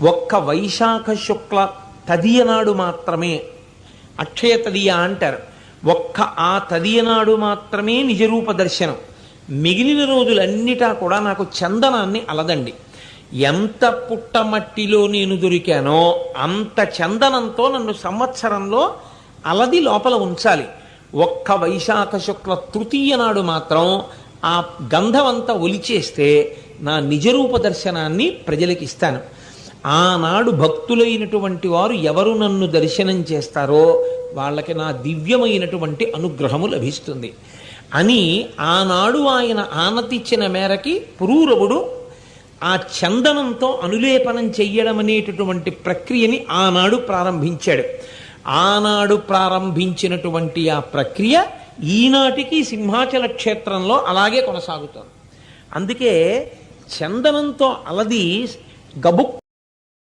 ఒక్క వైశాఖ శుక్ల తదియనాడు మాత్రమే. అక్షయ తదియ అంటారు. ఒక్క ఆ తదియనాడు మాత్రమే నిజరూప దర్శనం. మిగిలిన రోజులన్నిటా కూడా నాకు చందనాన్ని అలదండి. ఎంత పుట్టమట్టిలో నేను దొరికానో అంత చందనంతో నన్ను సంవత్సరంలో అలది లోపల ఉంచాలి. ఒక్క వైశాఖ శుక్ల తృతీయ నాడు మాత్రం ఆ గంధమంతా ఒలిచేస్తే నా నిజరూప దర్శనాన్ని ప్రజలకి ఇస్తాను. ఆనాడు భక్తులైనటువంటి వారు ఎవరు నన్ను దర్శనం చేస్తారో వాళ్ళకి నా దివ్యమైనటువంటి అనుగ్రహము లభిస్తుంది. అని ఆనాడు ఆయన ఆనతిచ్చిన మేరకి పురూరవుడు ఆ చందనంతో అనులేపనం చెయ్యడం అనేటటువంటి ప్రక్రియని ఆనాడు ప్రారంభించాడు. ఆనాడు ప్రారంభించినటువంటి ఆ ప్రక్రియ ఈనాటికి సింహాచల క్షేత్రంలో అలాగే కొనసాగుతుంది. అందుకే చందనంతో అలది గబుక్